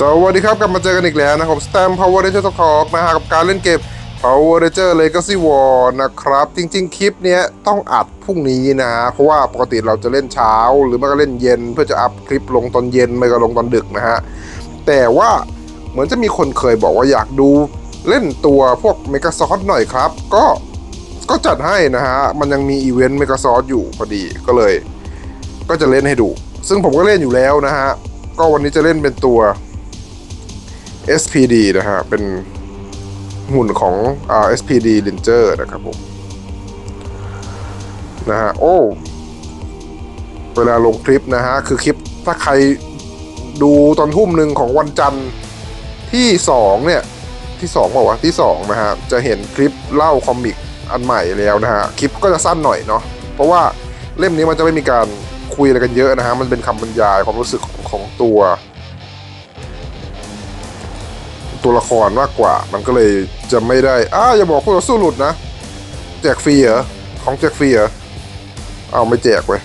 สวัสดีครับกลับมาเจอกันอีกแล้วนะครับสแตม Power Ranger Talk นะฮะกับการเล่นเกม Power Ranger Legacy War นะครับ จริง ๆ คลิปเนี้ยต้องอัดพรุ่งนี้นะฮะเพราะว่าปกติเราจะเล่นเช้า หรือไม่ก็เล่นเย็น เพื่อจะอัพคลิปลงตอนเย็นไม่ก็ลงตอนดึกนะฮะ แต่ว่าเหมือนจะมีคนเคยบอกว่าอยากดูเล่นตัวพวก m e g a s o r d หน่อยครับ ก็ก็จัดให้นะฮะ มันยังมีอีเวนต์ m e g a s o r d อยู่พอดีก็เลย ก็จะเล่นให้ดู ซึ่งผมก็เล่นอยู่แล้วนะฮะก็วันนี้จะเล่นเป็นตัว SPD นะฮะ เป็นหุ่นของ SPD Ranger นะครับผม นะฮะ โอ้ เวลาลงคลิปนะฮะ คือคลิปถ้าใครดูตอนทุ่มหนึ่งของวันจันทร์ที่สองเนี่ย ที่สองบอกว่าที่สองนะฮะ จะเห็นคลิปเล่าคอมิกอันใหม่แล้วนะฮะ คลิปก็จะสั้นหน่อยเนาะ เพราะว่าเล่มนี้มันจะไม่มีการคุยอะไรกันเยอะนะฮะ มันเป็นคำบรรยายความรู้สึกของของตัว ตัวละครมากกว่า มันก็เลยจะไม่ได้อ้าอย่าบอกพวกเราสู้หลุดนะ แจกฟรีเหรอ ของแจกฟรีเหรอเอาไม่แจกเว้ย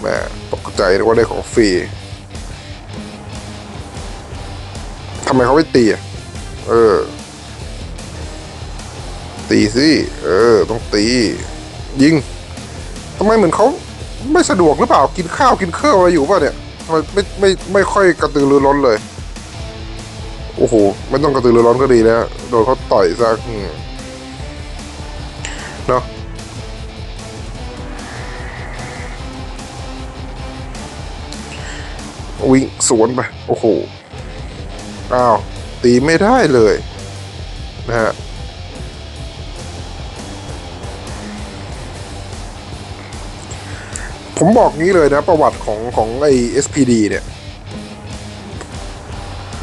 แหมตกใจนึกว่าได้ของฟรีทำไมเขาไม่ตีอะเออ ตีสิ เออ ต้องตี ยิงทำไมเหมือนเขาไม่สะดวกหรือเปล่า กินข้าวกินเครื่องอะไรอยู่ป่ะเนี่ยทำไมไม่ไม่ไม่ค่อยกระตือรือร้นเลย โอ้โห ไม่ต้องกระตือรือร้อนก็ดีแล้ว โดนเขาต่อยซะเนาะวิ่งสวนไป โอ้โห อ้าว ตีไม่ได้เลย นะฮะผมบอกงี้เลยนะ ประวัติของของไอ SPD เนี่ย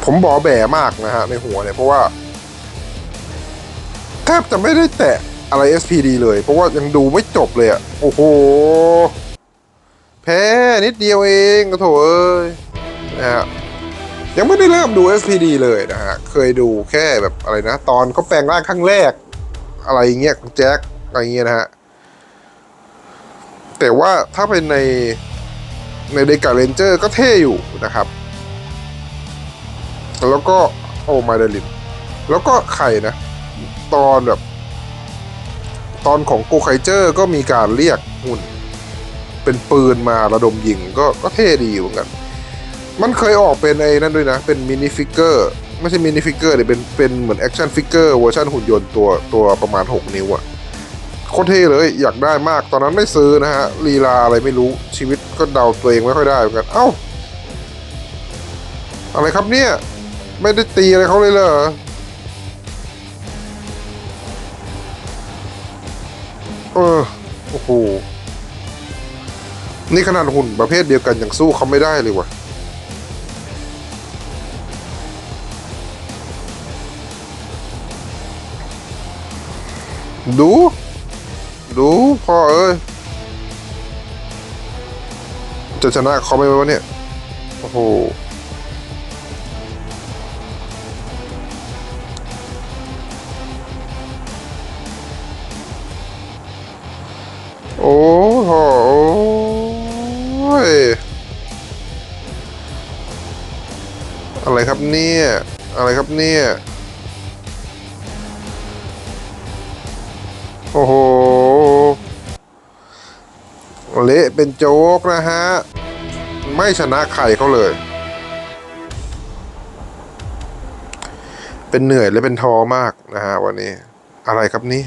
ผมบอแบมากนะฮะในหัวเนี่ยเพราะว่าแทบจะไม่ได้แตะอะไร SPD เลย เพราะว่ายังดูไม่จบเลยอะโอ้โห แพ้นิดเดียวเองก็โถเอ้ยนะฮะยังไม่ได้เริ่มดู SPD เลยนะฮะ เคยดูแค่แบบอะไรนะ ตอนเขาแปลงร่างครั้งแรก อะไรเงี้ยของแจ็คอะไรเงี้ยนะฮะ แต่ว่าถ้าเป็นในในเดกาเรนเจอร์ก็เท่อยู่นะครับ แล้วก็โอมาเดลิน แล้วก็ไข่นะ ตอนแบบ ตอนของโกไคเจอร์ก็มีการเรียกหุ่น เป็นปืนมาระดมยิงก็ก็เท่ดีเหมือนกัน มันเคยออกเป็นไอ้นั่นด้วยนะ เป็นมินิฟิกเกอร์ไม่ใช่มินิฟิกเกอร์เนี่ยเป็นเป็นเหมือนแอคชั่นฟิกเกอร์เวอร์ชันหุ่นยนต์ตัวตัวประมาณ 6 นิ้วอะโคตรเท่เลยอยากได้มากตอนนั้นไม่ซื้อนะฮะลีลาอะไรไม่รู้ชีวิตก็เดาตัวเองไม่ค่อยได้เหมือนกัน เอ้า อะไรครับเนี่ย ไม่ได้ตีอะไรเขาเลยเหรอเออโอ้โหนี่ขนาดหุ่นประเภทเดียวกันยังสู้เขาไม่ได้เลยวะดู ดูพ่อเอ้ย จะชนะเขาไหมวะเนี่ย โอ้โห โอ้โหอะไรครับเนี่ย อะไรครับเนี่ย โอ้โห เละเป็นโจ๊กนะฮะ ไม่ชนะใครเขาเลย เป็นเหนื่อยและเป็นทอมากนะฮะวันนี้ อะไรครับเนี่ย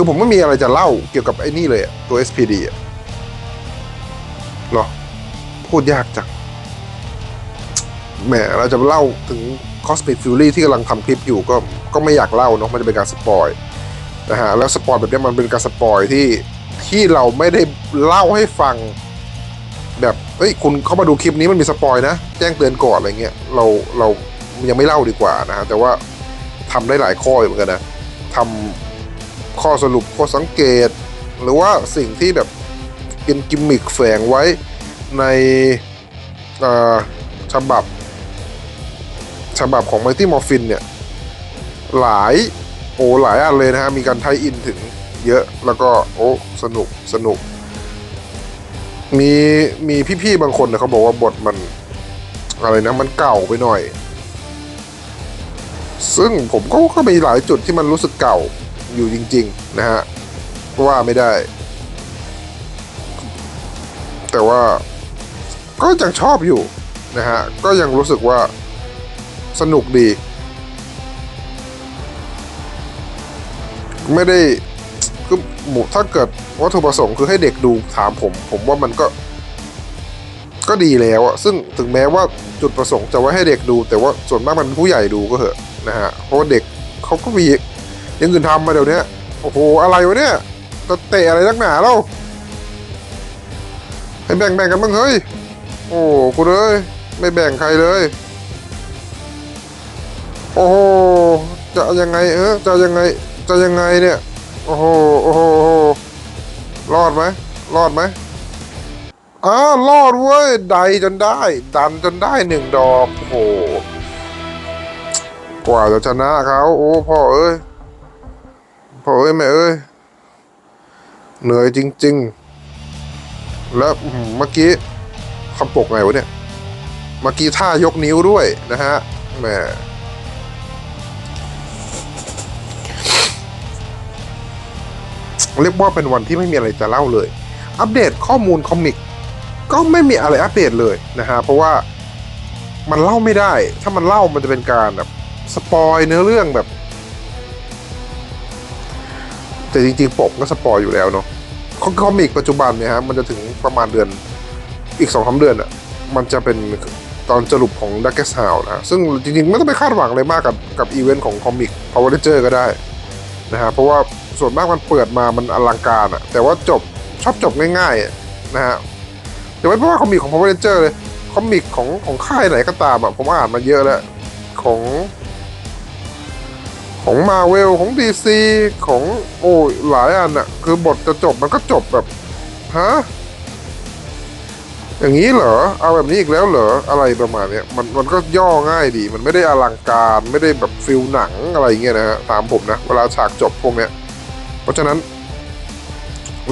คือผมไม่มีอะไรจะเล่าเกี่ยวกับไอ้นี่เลยอะตัว SPD อะเนาะพูดยากจังแหมเราจะเล่าถึง Cosmic Fury ที่กำลังทำคลิปอยู่ก็ก็ไม่อยากเล่าเนาะมันจะเป็นการสปอยนะฮะแล้วสปอยแบบนี้มันเป็นการสปอยที่ที่เราไม่ได้เล่าให้ฟัง แบบเฮ้ยคุณเข้ามาดูคลิปนี้มันมีสปอยนะ แจ้งเตือนก่อนอะไรเงี้ยเราเรายังไม่เล่าดีกว่านะฮะแต่ว่าทำได้หลายข้ออยู่เหมือนกันนะทำ ข้อสรุปข้อสังเกต หรือว่าสิ่งที่แบบเป็นกิมมิคแฝงไว้ในฉบับ ฉบับของ Mighty Morphin เนี่ย หลายโอ้หลายอันเลยนะฮะ มีการไทยอินถึงเยอะแล้วก็โอ้สนุกสนุก มีมีพี่ๆบางคนเนี่ยเขาบอกว่าบทมันอะไรนะมันเก่าไปหน่อย ซึ่งผมก็ก็มีหลายจุดที่มันรู้สึกเก่า อยู่จริง ๆ นะฮะว่าไม่ได้ แต่ว่าก็ยังชอบอยู่นะฮะ ก็ยังรู้สึกว่าสนุกดี ไม่ได้คือหมูถ้าเกิดวัตถุประสงค์คือให้เด็กดูถามผม ผมว่ามันก็ ก็ดีแล้วอะซึ่งถึงแม้ว่าจุดประสงค์จะไว้ให้เด็กดู แต่ว่าส่วนมากมันเป็นผู้ใหญ่ดูก็เหอะนะฮะ เพราะว่าเด็กเขาก็มี ยังอื่นทำมาเดี๋ยวนี้โอ้โห อะไรวะเนี่ยจะเตะอะไรนักหนาเล่าให้แบ่งแบ่งกันบ้างเฮ้ย โอ้คุณเอ้ยไม่แบ่งใครเลย โอ้โห จะยังไงเออจะยังไง จะยังไงเนี่ย โอ้โห โอ้โหโอ้โหรอดไหมรอดไหมอ้าวรอดเว้ย ไดจนได้ ดันจนได้หนึ่งดอก โอ้โห กว่าจะชนะเขา โอ้พ่อเอ้ย พ่อเอ้ยแม่เอ้ย เหนื่อยจริง ๆ แล้วเมื่อกี้คำปกไงวะเนี่ย เมื่อกี้ท่ายกนิ้วด้วยนะฮะแหมเรียกว่าเป็นวันที่ไม่มีอะไรจะเล่าเลย อัปเดตข้อมูลคอมิก ก็ไม่มีอะไรอัปเดตเลยนะฮะ เพราะว่ามันเล่าไม่ได้ ถ้ามันเล่ามันจะเป็นการแบบสปอยเนื้อเรื่องแบบ แต่จริงๆปกก็สปอยอยู่แล้วเนาะคอคอมิกปัจจุบันเนี่ยฮะมันจะถึงประมาณเดือนอีกสองสาเดือนอะ่ะมันจะเป็นตอนสรุปของดักเกสฮาวนะฮะซึ่งจริงๆ ไม่ต้องไปคาดหวังเลยมากกับกับอีเวนต์ของคอมิก Power Ranger ก็ได้นะฮะเพราะว่าส่วนมากมันเปิดมามันอลังการอะ่ะแต่ว่าจบชอบจบง่ายๆนะฮะเดี๋ยวไม่เพราะว่าคอมิกของ Power Ranger เลยคอมิกของของค่ายไหนก็ตามอะผมอ่านมาเยอะแล้วของ ของมาเวลของ DC ของโอ้หลายอันอะคือบทจะจบมันก็จบแบบฮะอย่างนี้เหรอ เอาแบบนี้อีกแล้วเหรอ อะไรประมาณเนี้ยมันมันก็ย่อง่ายดี มันไม่ได้อลังการ ไม่ได้แบบฟิลหนังอะไรเงี้ยนะฮะ ตามผมนะ เวลาฉากจบพวกเนี้ย เพราะฉะนั้น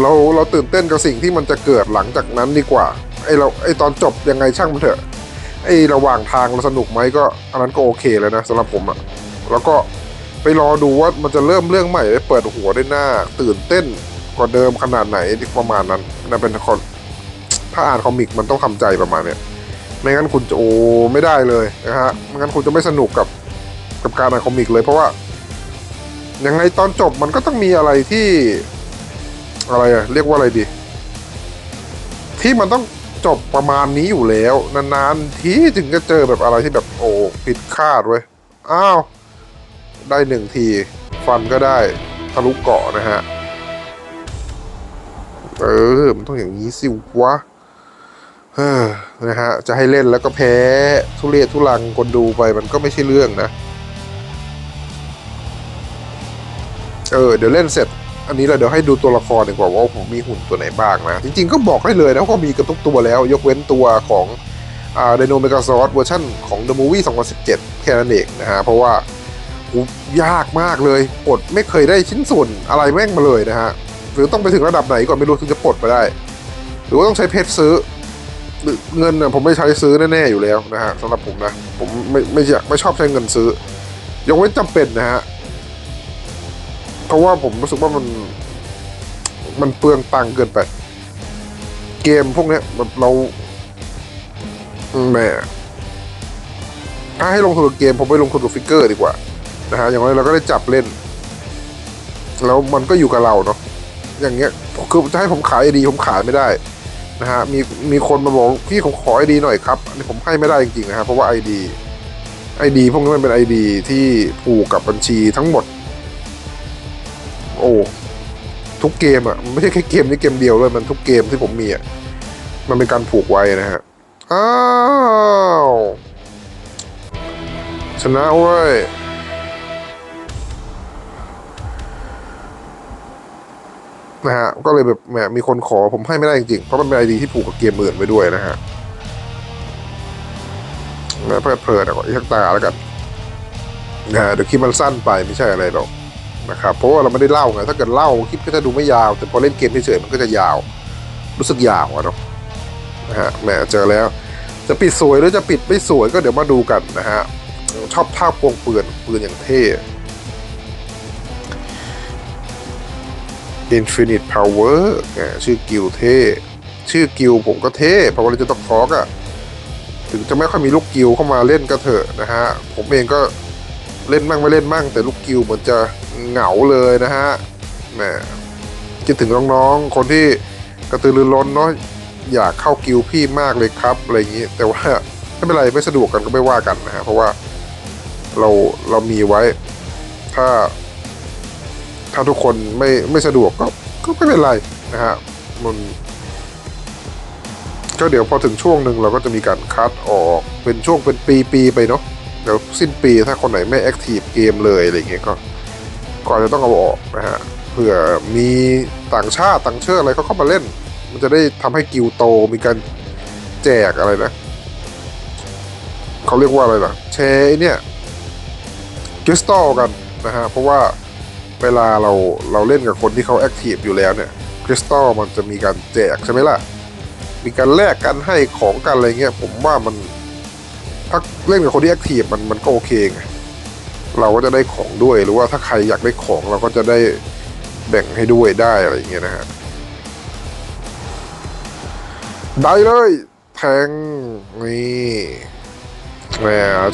เราเราตื่นเต้นกับสิ่งที่มันจะเกิดหลังจากนั้นดีกว่า ไอเราไอตอนจบยังไงช่างมันเถอะ ไอระหว่างทางเราสนุกไหมก็ อันนั้นก็โอเคเลยนะสำหรับผมอะแล้วก็ ไปรอดูว่ามันจะเริ่มเรื่องใหม่ได้เปิดหัวได้หน้า ตื่นเต้นกว่าเดิมขนาดไหนประมาณนั้นนั่นเป็นคนถ้าอ่านคอมิกมันต้องทำใจประมาณเนี้ยไม่งั้นคุณจะโอไม่ได้เลยนะฮะไม่งั้นคุณจะไม่สนุกกับกับการอ่านคอมิกเลยเพราะว่ายังไงตอนจบมันก็ต้องมีอะไรที่อะไรอะเรียกว่าอะไรดี ที่มันต้องจบประมาณนี้อยู่แล้ว นานๆ ทีถึงจะเจอแบบอะไรที่แบบโอ้ผิดคาดเว้ยอ้าว ได้หนึ่งที ฟันก็ได้ทะลุเกาะนะฮะ เออ มันต้องอย่างนี้สิวะเฮ้อนะฮะ จะให้เล่นแล้วก็แพ้ ทุเรศทุลังคนดูไปมันก็ไม่ใช่เรื่องนะ เออ เดี๋ยวเล่นเสร็จ อันนี้เราเดี๋ยวให้ดูตัวละครดีกว่าว่าผมมีหุ่นตัวไหนบ้างนะ จริงๆก็บอกให้เลยนะว่ามีกันทุกตัวแล้ว ยกเว้นตัวของอ่าไดโนเมกาซอสเวอร์ชั่นของ The Movie 2017 แค่นั้นเองนะฮะ เพราะว่า ยากมากเลยปลดไม่เคยได้ชิ้นส่วนอะไรแม่งมาเลยนะฮะ หรือต้องไปถึงระดับไหนก่อนไม่รู้ถึงจะปลดมาได้ หรือว่าต้องใช้เพชรซื้อเงินน่ะผมไม่ใช้ซื้อแน่ๆอยู่แล้วนะฮะสำหรับผมนะ ผมไม่ไม่อยากไม่ชอบใช้เงินซื้อยกเว้นจำเป็นนะฮะเพราะว่าผมรู้สึกว่ามัน มันเปลืองตังเกินไป เกมพวกเนี้ยแบบเราแหมถ้าให้ลงทุนกับเกมผมไปลงทุนกับฟิกเกอร์ดีกว่า นะฮะอย่างน้อยเราก็ได้จับเล่น แล้วมันก็อยู่กับเราเนาะอย่างเงี้ยคือจะให้ผมขายไอดีผมขายไม่ได้นะฮะมีมีคนมาบอกพี่ผมขอไอดีหน่อยครับอันนี้ผมให้ไม่ได้จริงๆนะฮะเพราะว่าไอดีไอดีพวกนี้มันเป็นไอดีที่ผูกกับบัญชีทั้งหมด โอ้ทุกเกมอะมันไม่ใช่แค่เกมนี้เกมเดียวเลยมันทุกเกมที่ผมมีอะมันเป็นการผูกไว้นะฮะอ้าวชนะเว้ย นะฮะ ก็เลยแบบแหมมีคนขอผมให้ไม่ได้จริงๆ เพราะมันเป็นไอดีที่ผูกกับเกมอื่นไว้ด้วยนะฮะแล้วเพลิดเพลินอะก็อีกสักตาแล้วกันนะฮะเดี๋ยวคลิปมันสั้นไปไม่ใช่อะไรหรอกนะครับ เพราะว่าเราไม่ได้เล่าไง ถ้าเกิดเล่าคลิปก็จะดูไม่ยาว แต่พอเล่นเกมเฉยๆมันก็จะยาว รู้สึกยาวอะเนาะนะฮะแหมเจอแล้ว จะปิดสวยหรือจะปิดไม่สวยก็เดี๋ยวมาดูกันนะฮะชอบท่าพวงปืนปืนอย่างเท่ Infinite Power อ่ชื่อกิลเท่ชื่อกิลผมก็เท่เพราะว่าเราจะต้องทอกอะถึงจะไม่ค่อยมีลูกกิลเข้ามาเล่นก็เถอะนะฮะ ผมเองก็เล่นมั่งไม่เล่นมั่ง แต่ลูกกิลเหมือนจะเหงาเลยนะฮะแหมคิดถึงน้องๆ คนที่กระตือรือร้นเนาะอยากเข้ากิลพี่มากเลยครับอะไรอย่างนี้ แต่ว่าไม่เป็นไรไม่สะดวกกันก็ไม่ว่ากันนะฮะเพราะว่าเราเรามีไว้ ถ้า ถ้าทุกคนไม่ไม่สะดวกก็ก็ไม่เป็นไรนะฮะมันก็เดี๋ยวพอถึงช่วงหนึ่งเราก็จะมีการคัดออกเป็นช่วงเป็นปีๆไปเนาะเดี๋ยวสิ้นปีถ้าคนไหนไม่แอคทีฟเกมเลยอะไรเงี้ยก็ก็จะต้องเอาออกนะฮะเผื่อมีต่างชาติต่างเชื้ออะไรเขาเข้ามาเล่น มันจะได้ทำให้กิลโตมีการแจกอะไรนะเขาเรียกว่าอะไรนะแชร์เนี่ยคริสตัลกันนะฮะเพราะว่า เวลาเราเราเล่นกับคนที่เขาแอคทีฟอยู่แล้วเนี่ยคริสตัลมันจะมีการแจกใช่ไหมล่ะ มีการแลกกันให้ของกันอะไรเงี้ยผมว่ามันถ้าเล่นกับคนที่แอคทีฟมันมันก็โอเคไงเราก็จะได้ของด้วยหรือว่าถ้าใครอยากได้ของเราก็จะได้แบ่งให้ด้วยได้อะไรเงี้ยนะฮะได้เลยแทงนี่แหม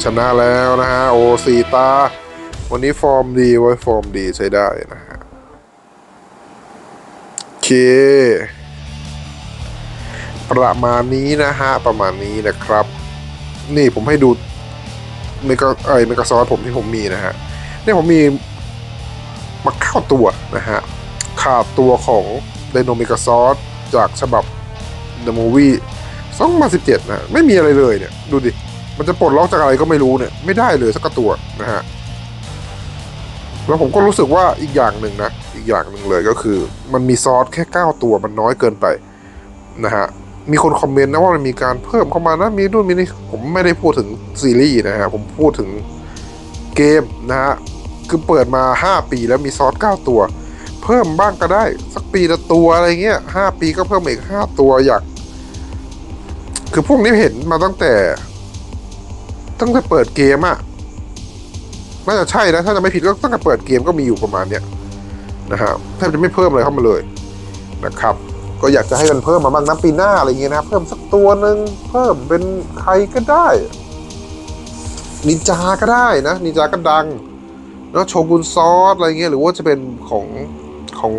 ชนะแล้วนะฮะโอซีตา วันนี้ฟอร์มดีไว้ฟอร์มดีใช้ได้นะฮะโอเค ประมาณนี้นะฮะ ประมาณนี้นะครับ นี่ผมให้ดูเมกาไอเมกาซอสผมที่ผมมีนะฮะเนี่ยผมมีมาเข้าตัวนะฮะ ขาดตัวของไดโนเมกาซอสจากฉบับ The Movie 2017นะ ไม่มีอะไรเลยเนี่ย ดูดิ มันจะปลดล็อกจากอะไรก็ไม่รู้เนี่ย ไม่ได้เลยสักกตัวนะฮะ แล้วผมก็รู้สึกว่าอีกอย่างหนึ่งนะ อีกอย่างหนึ่งเลยก็คือ มันมีซอสแค่ 9 ตัวมันน้อยเกินไปนะฮะ มีคนคอมเมนต์นะว่ามันมีการเพิ่มเข้ามานะมีนู่นมีนี่ผมไม่ได้พูดถึงซีรีส์นะฮะ ผมพูดถึงเกมนะฮะ คือเปิดมา 5 ปีแล้วมีซอส 9 ตัว เพิ่มบ้างก็ได้ สักปีละตัวอะไรเงี้ยห้าปีก็เพิ่มอีกห้าตัวอยาก คือพวกนี้เห็นมาตั้งแต่ ตั้งแต่เปิดเกมอะ น่าจะใช่นะ ถ้าจะไม่ผิดก็ตั้งแต่เปิดเกมก็มีอยู่ประมาณเนี้ยนะฮะแทบจะไม่เพิ่มอะไรเข้ามาเลยนะครับ ก็อยากจะให้มันเพิ่มมาบ้างนะปีหน้าอะไรเงี้ยนะ เพิ่มสักตัวหนึ่งเพิ่มเป็นใครก็ได้นินจาก็ได้นะนินจาก็ดังแล้วโชกุนซอสอะไรเงี้ยหรือว่าจะเป็นของของ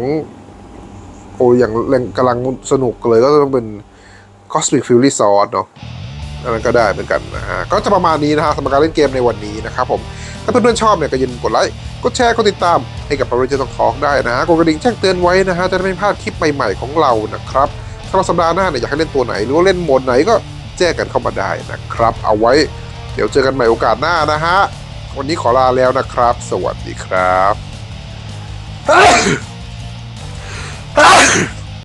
โอ้อย่างแรงกำลังสนุกเลยก็ต้องเป็น Cosmic Fury Sword เนาะอันนั้นก็ได้เหมือนกันนะฮะก็จะประมาณนี้นะฮะสำหรับการเล่นเกมในวันนี้นะครับผม ถ้าเพื่อนๆชอบเนี่ยก็อย่าลืมกดไลค์ กดแชร์ กดติดตามให้กับ Power Ranger Talk ได้นะฮะ กดกระดิ่งแจ้งเตือนไว้นะฮะ จะได้ไม่พลาดคลิปใหม่ๆของเรานะครับสำหรับสัปดาห์หน้าเนี่ยอยากให้เล่นตัวไหน หรือว่าเล่นโหมดไหนก็แจ้งกันเข้ามาได้นะครับ เอาไว้ เดี๋ยวเจอกันใหม่โอกาสหน้านะฮะ วันนี้ขอลาแล้วนะครับ สวัสดีครับ